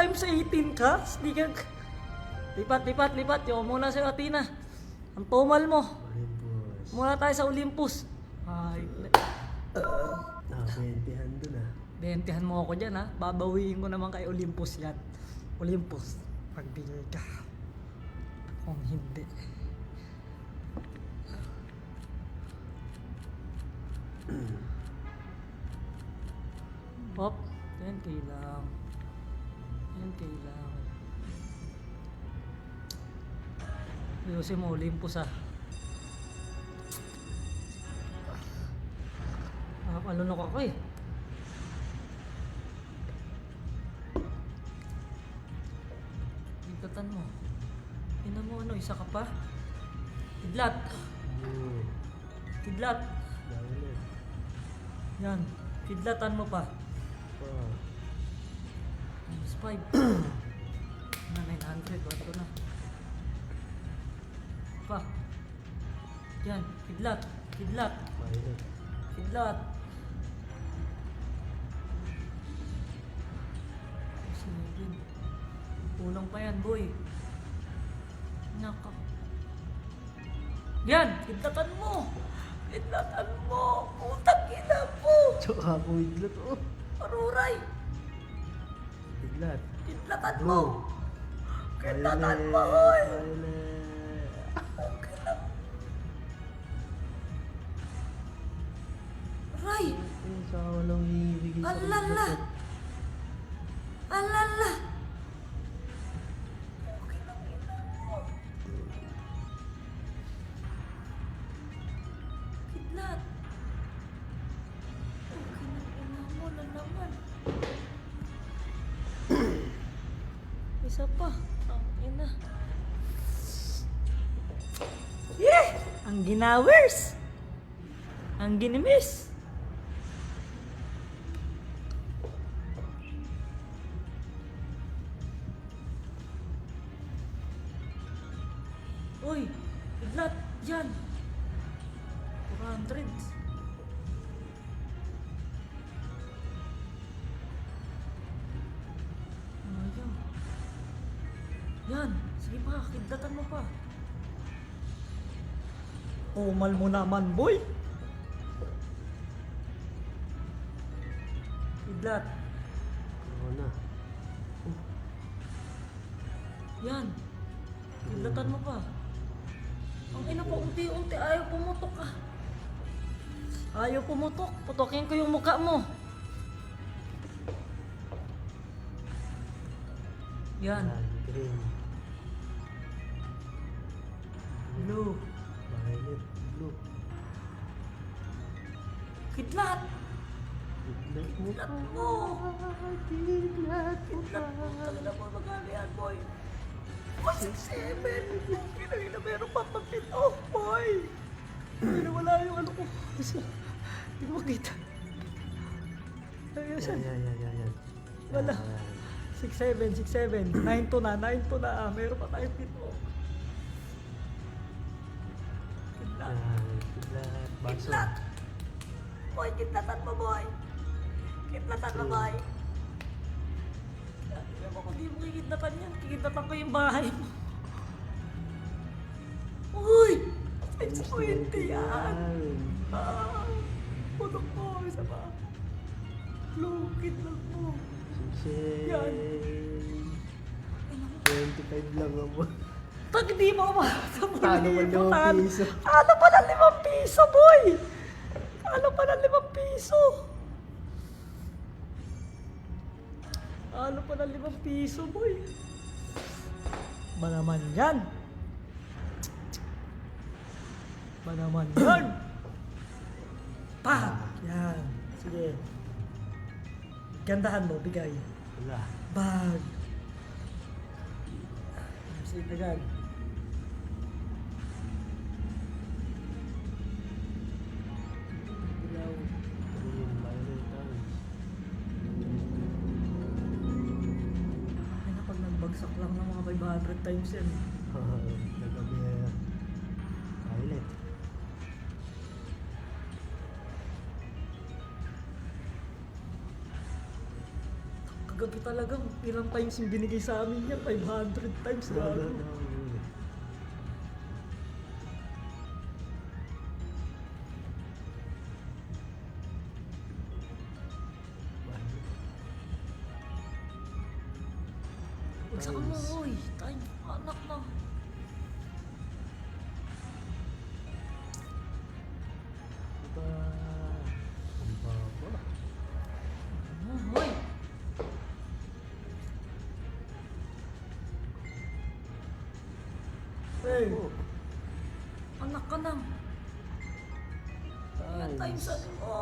times 18 ka? Hindi ka... Lipat, lipat, lipat. Yung muna sa Athena. Ang tumal mo. Olympus. Muna tayo sa Olympus. Ay, Ah, 20 dun ah. bentihan mo ako dyan ha. Babawiin ko naman kay Olympus yan. Olympus, pagbigay ka. Kung hindi. Pop, 10k lang. 10k lang. Ayusin mo, Olympus ah. Nakapalunok ako eh. Ikatan mo. Ina mo ano, isa ka pa? Kidlat. Hmm. Kidlat. Violet. Yan. Kidlatan mo pa. Oh. Minus 5. na 900. Ba't ko na? Pa. Yan. Kidlat. Kidlat. Kidlat. Seven. Kulang pa yan, boy. Naka. Yan! Kidlatan mo! Kidlatan mo! Putang ina mo! Tsaka ako biglat oh. Aruray! Biglat. Kidlatan mo! Kidlatan mo, hoy! Okay lang. Aray! Eh, saka walang ibigay sa Alala! Alala! Isa pa. Ang ina. Yeah! Ang ginawers! Ang ginimis! Uy! Kidlat! Yan! Pa, kidlatan mo pa. Umal mo naman, boy! Kidlat! Oo na. Yan! Kidlatan mo pa. Ang ina pa, unti-unti, ayaw pumutok ka. Ayaw pumutok. Putokin ko yung mukha mo. Yan. Yan, Green. Blue. Violet. Blue. Kidlat! Biglat mo Kidlat mo! Biglat mo Kidlat mo! Talaga po magkano yan, boy? 167! Kinagina meron pa papit off, boy! Ay, wala yung ano ko. Hindi ko makita. Ayun, Yan, saan? yan, yan, yan, yan. Wala. Yan. 6-7, 6-7. 9 to na, 9 to na. Ah, meron pa tayong pito. Kidlat. Biglat. Baso. Kidlat. Boy, kidlatan mo, boy. Kidlatan mo, boy. Alam mo kung di mo kikidlatan yan, kikidlatan ko yung bahay mo. Uy! It's 20 yan. Ah, putok mo, isa pa. Blue, kidlat mo. Yan. 25 lang ako. Pag di mo umabot sa Talo mo limang piso. Talo pa ng limang piso, boy! Talo pa ng limang piso! Talo pa ng limang piso, boy! Ba naman yan? Ba naman yan? Pa! Yan. Sige. Gandahan mo, bigay. Wala. Bag. Sige, tagal. 500 times yan. Nagabi. Violet. gabi talagang ilang times yung binigay sa amin niya. 500 times gago. Saka mo, oy. Anak na. Ba? Ang baba. Oh, oy. Hey, anak ka na. Ayan, times ano mo.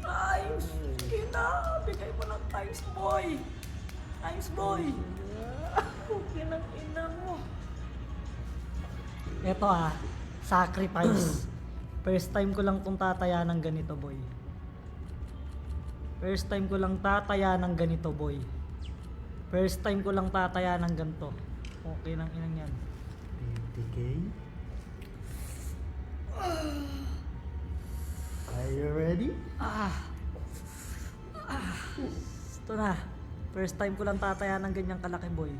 Times. Kina, bigay mo ng times, boy. Times, boy. Okay ng ina mo. Ito ah, sacrifice. First time ko lang tong tataya ng ganito, boy. First time ko lang tataya ng ganito, boy. First time ko lang tataya ng ganito. Okay ng inang yan. 20k? Are you ready? Ah. Ah. Ito na. First time ko lang tataya ng ganyang kalaki, boy.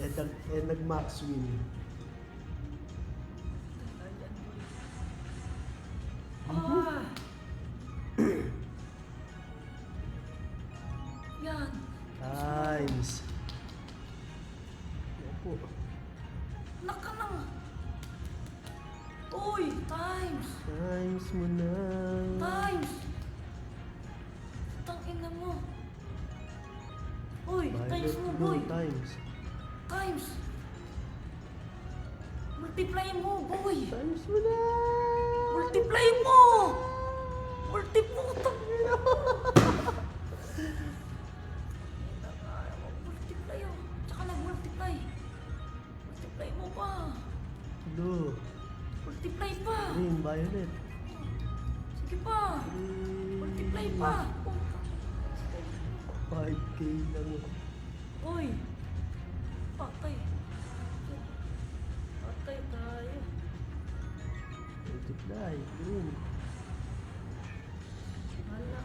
Eh, eh nag-max win. Times mo na. Times. Tangina mo. Uy, times mo, Violet boy. blue times. Times. Multiply mo, boy. Times mo na. Multiply mo! Multiply mo! Multiply oh. Tsaka nag-multiply. Multiply mo pa. Blue. Multiply pa. Green, violet. Sige pa. Multiply pa. 5k lang. Uy. Patay. Patay tayo. Multiply. Green. Hala.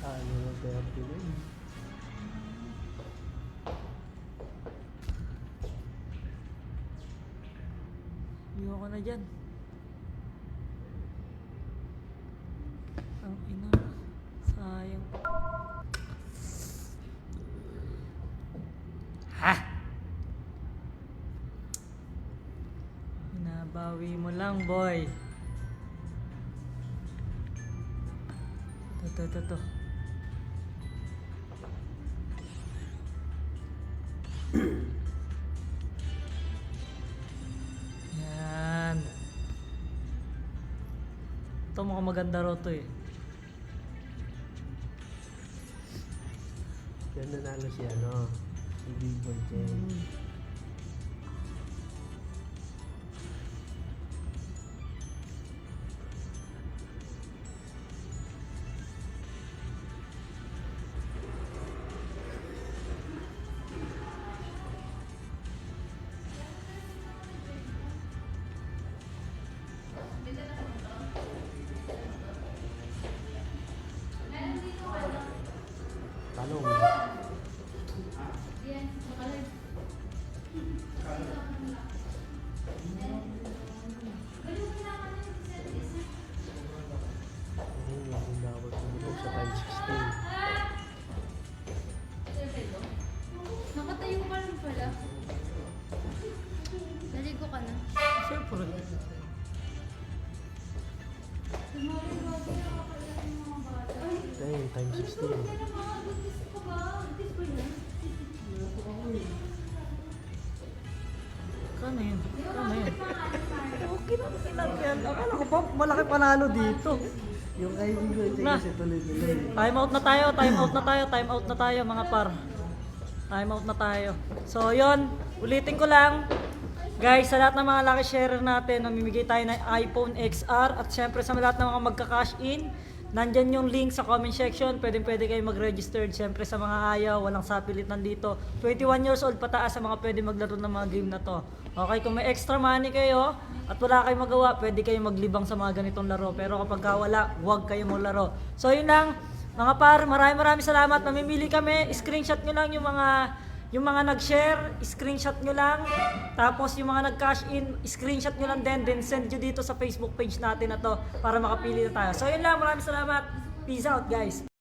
Ano na 30 na yun? Ayoko na dyan. Ang ina. Sayang. Ha? Binabawi mo lang, boy. Ito, ito, ito, ito. mukhang maganda raw to eh. Yan nanalo si ano. Si Big Boy Chen. Talong. Buntis ko ba? Buntis ko yan? Kano yun? Kano yun? Okay na, lang yan. Akala ko pa, malaki panalo dito. Yung Boy Chen Na. kasi tuloy-tuloy. Time out na tayo, time out na tayo, time out na tayo mga par. Time out na tayo. So yon, ulitin ko lang. Guys, sa lahat ng mga lucky sharer natin, mamimigay tayo ng iPhone XR at syempre sa lahat ng mga magka-cash in Nandyan yung link sa comment section. Pwede pwede kayo mag-register. Siyempre sa mga ayaw, walang sapilit nandito. 21 years old pataas sa mga pwede maglaro ng mga game na to. Okay, kung may extra money kayo at wala kayong magawa, pwede kayong maglibang sa mga ganitong laro. Pero kapag ka wala, huwag kayong maglaro. So yun lang. Mga par, maraming maraming salamat. Mamimili kami. Screenshot nyo lang yung mga yung mga nag-share, screenshot nyo lang. Tapos yung mga nag-cash in, screenshot nyo lang din. Then send nyo dito sa Facebook page natin na to para makapili na tayo. So yun lang, maraming salamat. Peace out guys.